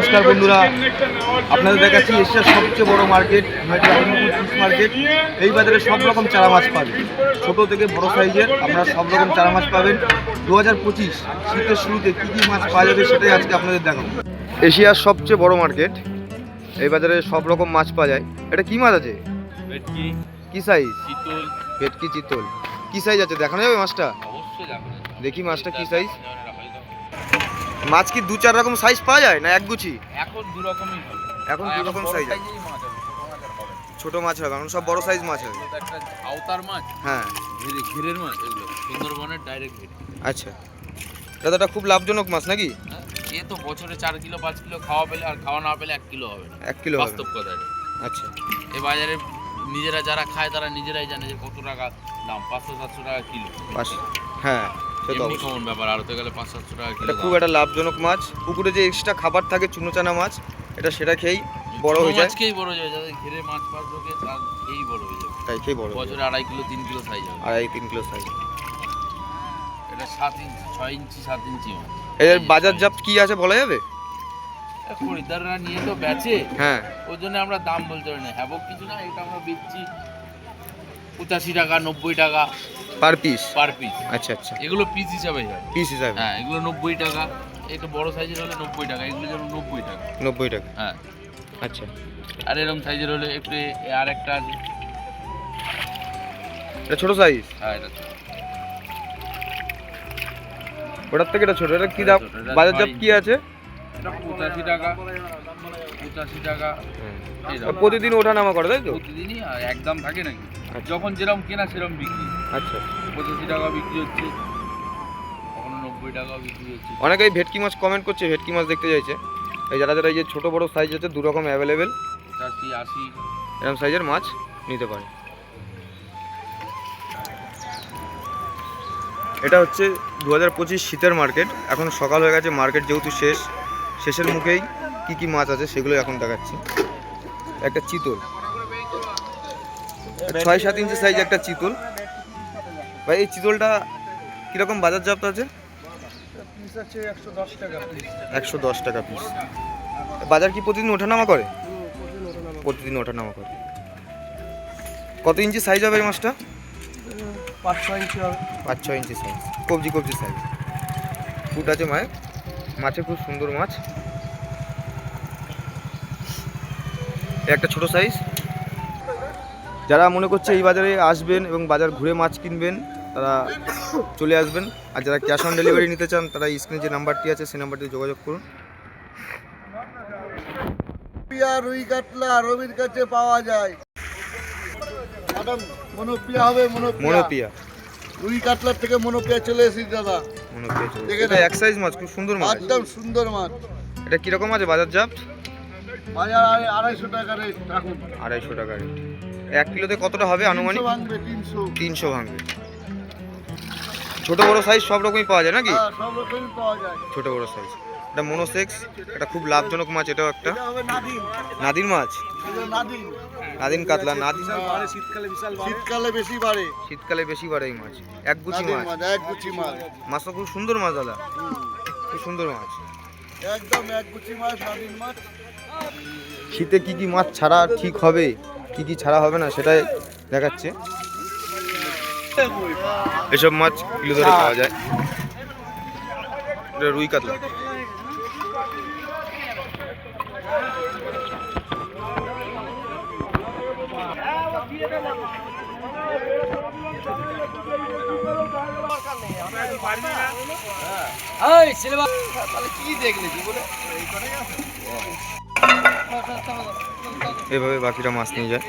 নমস্কার বন্ধুরা। আপনাদের দেখাচ্ছি এশিয়ার সবচেয়ে বড় মার্কেট ফিশ মার্কেট এই বাজারে সব রকম চারা মাছ পাবেন। ছোট থেকে বড় সাইজের আপনারা সব রকম চারা মাছ পাবেন। দু হাজার পঁচিশ শীতের শুরুতে কী কী মাছ পাওয়া যাবে সেটাই আজকে আপনাদের দেখাবো। এশিয়ার সবচেয়ে বড় মার্কেট এই বাজারে সব রকম মাছ পাওয়া যায়। এটা কি মাছ আছে? কি সাইজ ভেটকি চিতল। কি সাইজ আছে? দেখানো যাবে মাছটা? দেখি মাছটা কি সাইজ মাছ কি দু চার রকম সাইজ পাওয়া যায় না একগুছি এখন দু রকমই এখন দু রকম সাইজ ছোট মাছ হবে এখন সব বড় সাইজ মাছ হবে। আওতার মাছ হ্যাঁ। ঘিরে ঘিরের মাছ এগুলো সুন্দরবনের ডাইরেক্ট ঘিরে। আচ্ছা। দাদাটা খুব লাভজনক মাছ নাকি? এ তো বছরে চার কিলো পাঁচ কিলো খাওয়া পেলে আর খাওয়া না পেলে এক কিলো হবে না। এক কিলো বাস্তব কথা। আচ্ছা। এ বাজারে নিজেরা যারা খায় তারা নিজেরাই জানে যে কত টাকা দাম পাঁচশো সাতশো টাকা কিলো। হ্যাঁ। সে তো অবশ্যই। কমন ব্যাপার আড়তে গেলে পাঁচ সাতশো টাকা এটা খুব একটা লাভজনক মাছ। পুকুরে যে এক্সট্রা খাবার থাকে চুনোচানা মাছ এটা সেটা খেয়েই বড় হয়ে যায়। মাছকেই বড় হয়ে যায় যাদের ঘিরে মাছ পাস লোকে তার এই বড় হয়ে যাবে। তাই খেয়ে বড় বছরে আড়াই কিলো তিন কিলো সাইজ হবে। আড়াই তিন কিলো সাইজ এটা সাত ইঞ্চি ছয় ইঞ্চি সাত ইঞ্চি মাছ। এর বাজার জাপ কি আছে বলা যাবে? খরিদ্দাররা নিয়ে তো বেচে। হ্যাঁ। ওই জন্য আমরা দাম বলতে পারি না। হ্যাবক কিছু না এটা আমরা বেচছি। পঁচাশি টাকা নব্বই টাকা। পার পিস পার পিস আচ্ছা আচ্ছা। এগুলো পিস হিসাবে যায়। পিস হিসাবে? হ্যাঁ এগুলো নব্বই টাকা। এটা বড় সাইজের হলে নব্বই টাকা এগুলো যেমন নব্বই টাকা। নব্বই টাকা? হ্যাঁ। আচ্ছা। আর এরকম সাইজের হলে একটু আর একটা আছে। এটা ছোট সাইজ হ্যাঁ এটা। ওটার থেকে এটা ছোট। এটা কি দাম? বাজার জাপ কি আছে? এটা পঁচাশি টাকা। পঁচাশি টাকা। প্রতিদিন ওঠানামা করে তাই তো? প্রতিদিনই একদম থাকে নাকি? আচ্ছা। যখন যেরকম কেনা সেরকম বিক্রি। আচ্ছা। পঁচাশি টাকা বিক্রি হচ্ছে। কখনো নব্বই টাকাও বিক্রি হচ্ছে। অনেকেই ভেটকি মাছ কমেন্ট করছে ভেটকি মাছ দেখতে চাইছে। এই যারা যারা এই যে ছোটো বড়ো সাইজ আছে দু রকম অ্যাভেলেবেল পঁচাশি আশি। এরকম সাইজের মাছ নিতে পারে। এটা হচ্ছে দু হাজার পঁচিশ শীতের মার্কেট এখন সকাল হয়ে গেছে মার্কেট যেহেতু শেষ শেষের মুখেই কি কি মাছ আছে সেগুলো এখন দেখাচ্ছি। একটা চিতল। ছয় সাত ইঞ্চি সাইজ একটা চিতল। ভাই, এই চিতলটা কীরকম বাজার জাপ্ত আছে? একশো দশ টাকা পিস বাজার কি প্রতিদিন ওঠানামা করে? প্রতিদিন ওঠানামা করে। কত ইঞ্চি সাইজ হবে এই মাছটা? পাঁচ ছয় ইঞ্চি হবে পাঁচ ইঞ্চি সাইজ কবজি কবজি সাইজ ফুট আছে মায়ের। মাছে খুব সুন্দর মাছ। একটা ছোট সাইজ যারা মনে করছে এই বাজারে আসবেন এবং বাজার ঘুরে মাছ কিনবেন তারা চলে আসবেন। আর যারা ক্যাশ অন ডেলিভারি নিতে চান তারা স্ক্রিনে যে নাম্বারটি আছে সেই নাম্বারটি যোগাযোগ করুন। রুই কাতলা রবির কাছে পাওয়া যায়। মনোপিয়া হবে মনোপিয়া। রুই কাতলার থেকে মনোপিয়া চলে এসেছি দাদা। মনোপিয়া চলে দেখে এটা এক সাইজ মাছ খুব সুন্দর মাছ। একদম সুন্দর মাছ। এটা কীরকম আছে বাজার জাপ বাজার আড়াইশো টাকা রেট আড়াইশো টাকা রেট। এক কিলোতে কতটা হবে আনুমানিক? তিনশো ভাঙবে। ছোট বড় সাইজ সব রকমই পাওয়া যায় নাকি? হ্যাঁ, সব রকমই পাওয়া যায়। ছোট বড় সাইজ এটা মনোসেক্স এটা খুব লাভজনক মাছ এটাও একটা। নাদিন মাছ? নাদিন কাতলা নাদিন শীতকালে বিশাল শীতকালে বেশি বাড়ে। শীতকালে বেশি বাড়ে এই মাছ। এক গুছি মাছ। মাছ এক গুচি মাছ। মাছটা খুব সুন্দর মাছ দাদা। খুব সুন্দর মাছ। একদম এক গুচি মাছ নাদিন মাছ। শীতে কি কি মাছ ছাড়া ঠিক হবে? কি কি ছাড়া হবে না সেটাই দেখাচ্ছে। এসব মাছ কিলো ধরে পাওয়া যায়। রুই কাতলা। এভাবে বাকিরা মাছ নিয়ে যায়।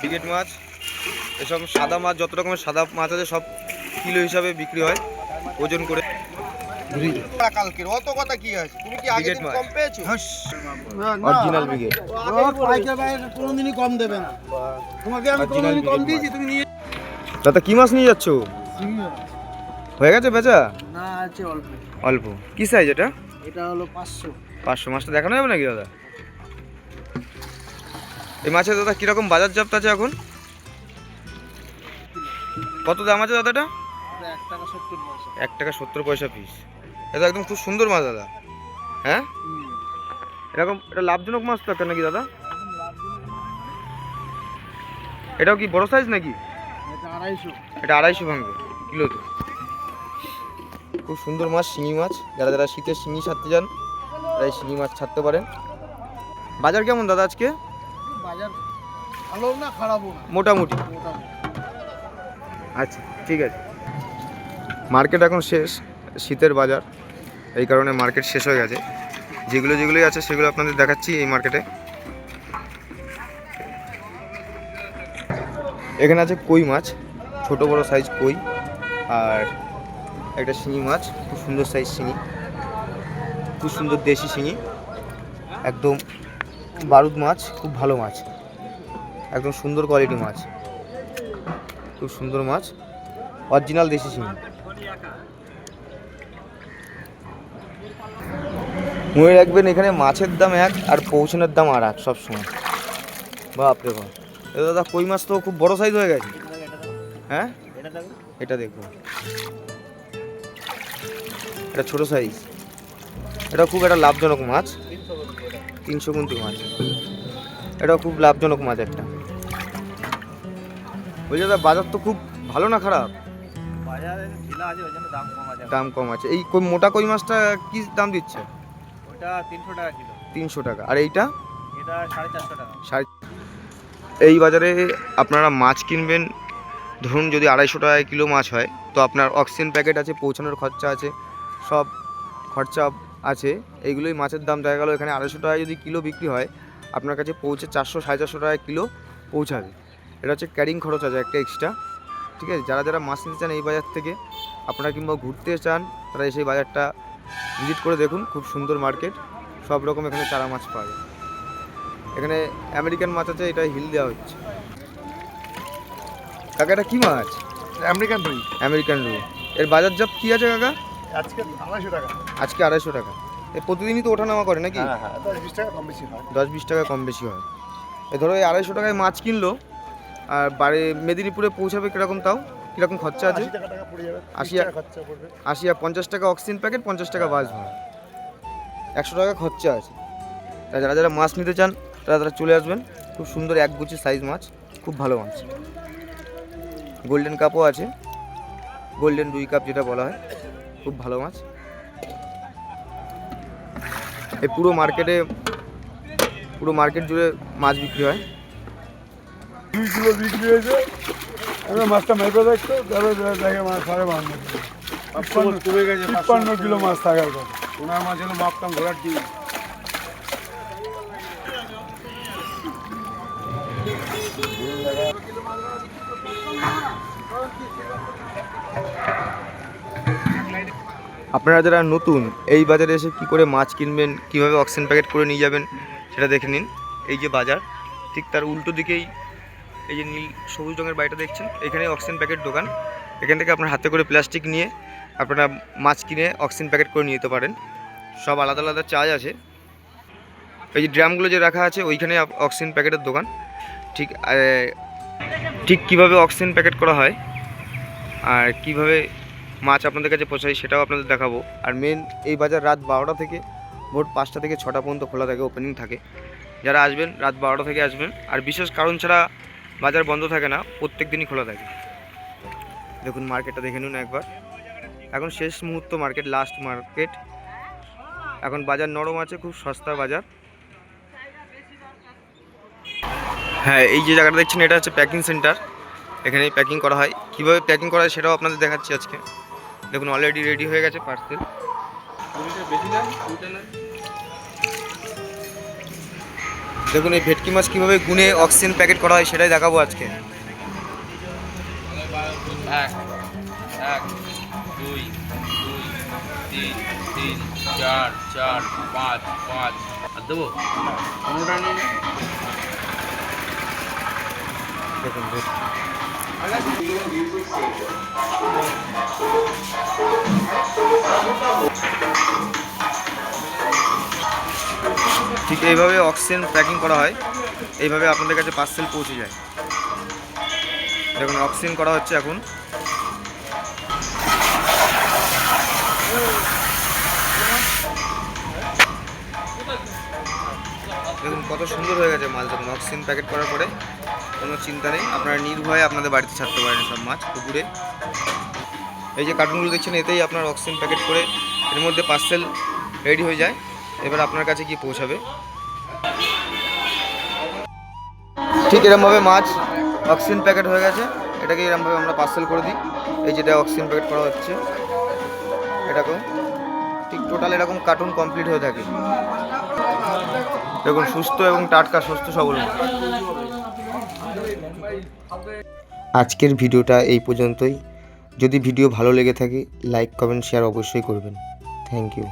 ব্রিগেড মাছ এসব সাদা মাছ যত রকমের সাদা মাছ আছে সব কিলো হিসাবে বিক্রি হয় ওজন করে। কালকের অত কথা কি আছে? তুমি কি কম পেয়েছ? অরিজিনাল ব্রিগেড পাইকার বাইরে কোনোদিনই কম দেবে না। তোমাকে আমি কোনোদিনই কম দিয়েছি তুমি নিয়ে দাদা কি মাছ নিয়ে যাচ্ছ? হয়ে গেছে বেচা? না আছে অল্প। অল্প। কি সাইজ এটা? এটা হলো পাঁচশো। পাঁচশো। মাছটা দেখানো যাবে নাকি দাদা? এই মাছের দাদা কীরকম বাজার জাপ্ত আছে এখন? কত দাম আছে দাদাটা? এক টাকা সত্তর পয়সা পিস এটা একদম খুব সুন্দর মাছ দাদা। হ্যাঁ? এরকম, এটা লাভজনক মাছ তো একটা নাকি দাদা? এটাও কি বড় সাইজ নাকি? এটা আড়াইশো ভাঙবে কিলোতে খুব সুন্দর মাছ, শিঙি মাছ। যারা যারা শীতের শিঙি ছাড়তে যান তারা এই শিঙি মাছ ছাড়তে পারেন। বাজার কেমন দাদা আজকে? বাজার ভালো না খারাপও না। মোটামুটি। মোটামুটি। আচ্ছা ঠিক আছে। মার্কেট এখন শেষ শীতের বাজার এই কারণে মার্কেট শেষ হয়ে গেছে। যেগুলো যেগুলোই আছে সেগুলো আপনাদের দেখাচ্ছি এই মার্কেটে। এখানে আছে কই মাছ ছোট বড় সাইজ কই আর একটা শিঙি মাছ খুব সুন্দর সাইজ শিঙি। খুব সুন্দর দেশি শিঙি। একদম বারুদ মাছ, খুব ভালো মাছ। একদম সুন্দর কোয়ালিটি মাছ। খুব সুন্দর মাছ। অরিজিনাল দেশি শিঙি মনে রাখবেন, এখানে মাছের দাম এক আর পৌঁছানোর দাম আর এক সবসময়। বাপরে বাপ। এ দাদা, কই মাছ তো খুব বড় সাইজ হয়ে গেছে। হ্যাঁ? এটা দেখুন। এটা ছোট সাইজ এটা খুব একটা লাভজনক মাছ। তিনশো কুন্তি মাছ এটা খুব লাভজনক মাছ একটা। বলছি দাদা বাজার তো খুব ভালো না খারাপ? ওই দাম কম আছে এই মোটা কই মাছটা কি দাম দিচ্ছে? ওটা তিনশো টাকা কিলো। তিনশো টাকা। আর এইটা? এটা সাড়ে চারশো টাকা। সাড়ে এই বাজারে আপনারা মাছ কিনবেন ধরুন যদি আড়াইশো টাকা কিলো মাছ হয় তো আপনার অক্সিজেন প্যাকেট আছে পৌঁছানোর খরচা আছে সব খরচা আছে এইগুলোই মাছের দাম দেখা গেলো। এখানে আড়াইশো টাকায় যদি কিলো বিক্রি হয় আপনার কাছে পৌঁছে চারশো সাড়ে চারশো টাকায় কিলো পৌঁছাবে। এটা হচ্ছে ক্যারিং খরচ আছে একটা এক্সট্রা ঠিক আছে? যারা যারা মাছ নিতে চান এই বাজার থেকে আপনারা কিংবা ঘুরতে চান তারা এসে বাজারটা ভিজিট করে দেখুন খুব সুন্দর মার্কেট সব রকম এখানে চারা মাছ পাওয়া যায়। এখানে আমেরিকান মাছ আছে এটা হিল দেওয়া হচ্ছে। কাকা এটা কী মাছ? আমেরিকান রুই। আমেরিকান রুই। এর বাজার জব কী আছে কাকা? আজকে আড়াইশো টাকা। আজকে আড়াইশো টাকা। এ প্রতিদিনই তো ওঠানামা করে নাকি? হ্যাঁ হ্যাঁ দশ বিশ টাকা কম বেশি হয়। দশ বিশ টাকা কম বেশি হয়। এ ধরো এই আড়াইশো টাকায় মাছ কিনলো আর বাড়ি মেদিনীপুরে পৌঁছাবে কীরকম তাও? কীরকম খরচা আছে? আশি আশি আর পঞ্চাশ টাকা অক্সিজেন প্যাকেট পঞ্চাশ টাকা বাস ভাড়া। একশো টাকা খরচা আছে। তা যারা যারা মাছ নিতে চান তারা তারা চলে আসবেন। খুব সুন্দর এক গুছি সাইজ মাছ খুব ভালো মাছ। গোল্ডেন কাপও আছে। গোল্ডেন রুই কাপ যেটা বলা হয়। খুব ভালো মাছ। এই পুরো মার্কেটে পুরো মার্কেট জুড়ে মাছ বিক্রি হয়। দুই কিলো বিক্রি হয়েছে। এবার মাছটা মেপে দেখতো তাহলে দেখে মাছ সাড়ে বান্ন কিলো। কমে গেছে তিপ্পান্ন কিলো মাছ থাকার কথা। ওনার মাছ হলো মাপতাম ঘোড়ার ডিম। আপনারা যারা নতুন, এই বাজারে এসে কি করে মাছ কিনবেন, কীভাবে অক্সিজেন প্যাকেট করে নিয়ে যাবেন, সেটা দেখে নিন। এই যে বাজার, ঠিক তার উল্টো দিকেই এই যে নীল সবুজ রঙের বাড়িটা দেখছেন, এখানে অক্সিজেন প্যাকেট দোকান। এখান থেকে আপনার হাতে করে প্লাস্টিক নিয়ে আপনারা মাছ কিনে অক্সিজেন প্যাকেট করে নিয়ে যেতে পারেন। সব আলাদা আলাদা চার্জ আছে। এই যে ড্রামগুলো যে রাখা আছে, ওইখানে অক্সিজেন প্যাকেটের দোকান। ঠিক ঠিক কীভাবে অক্সিজেন প্যাকেট করা হয়, আর কীভাবে মাছ আপনাদের কাছে পৌঁছায় সেটাও আপনাদের দেখাবো। আর মেন এই বাজার রাত বারোটা থেকে ভোর পাঁচটা থেকে ছটা পর্যন্ত খোলা থাকে ওপেনিং থাকে। যারা আসবেন, রাত বারোটা থেকে আসবেন। আর বিশেষ কারণ ছাড়া বাজার বন্ধ থাকে না, প্রত্যেক দিনই খোলা থাকে। দেখুন মার্কেটটা দেখে নিন একবার। এখন শেষ মুহূর্ত মার্কেট লাস্ট মার্কেট এখন বাজার নরম আছে, খুব সস্তা বাজার। হ্যাঁ এই যে জায়গাটা দেখছেন, এটা হচ্ছে প্যাকিং সেন্টার এখানে প্যাকিং করা হয়। কীভাবে প্যাকিং করা হয়, সেটাও আপনাদের দেখাচ্ছি আজকে। দেখুন অলরেডি রেডি হয়ে গেছে পার্সেল দেখুন এই ভেটকি মাছ কীভাবে গুনে অক্সিজেন প্যাকেট করা হয় সেটাই দেখাবো আজকে। এক এক দুই দুই তিন তিন চার চার পাঁচ পাঁচ। আর দেবো? দেখুন। ঠিক এইভাবে অক্সিজেন প্যাকিং করা হয়, এইভাবে আপনাদের কাছে পার্সেল পৌঁছে যায়। দেখুন অক্সিজেন করা হচ্ছে এখন। দেখুন, কত সুন্দর হয়ে গেছে মাল দেখুন অক্সিজেন প্যাকেট করার পরে কোনো চিন্তা নেই। আপনারা নির্ভয়ে আপনাদের বাড়িতে ছাড়তে পারেন সব মাছ পুকুরে। এই যে কার্টুনগুলো দেখছেন, এতেই আপনার অক্সিজেন প্যাকেট করে এর মধ্যে পার্সেল রেডি হয়ে যায়। এবার আপনার কাছে গিয়ে পৌঁছাবে। ঠিক এরমভাবে মাছ অক্সিজেন প্যাকেট হয়ে গেছে। এটাকে এরমভাবে আমরা পার্সেল করে দিই। এই যেটা অক্সিজেন প্যাকেট করা হচ্ছে। এটাকেও। ঠিক টোটাল এরকম কার্টুন কমপ্লিট হয়ে থাকে। দেখুন, সুস্থ এবং টাটকা, সুস্থ সবল। আজকের ভিডিওটা এই পর্যন্তই। যদি ভিডিও ভালো লেগে থাকে লাইক কমেন্ট শেয়ার অবশ্যই করবেন। Thank you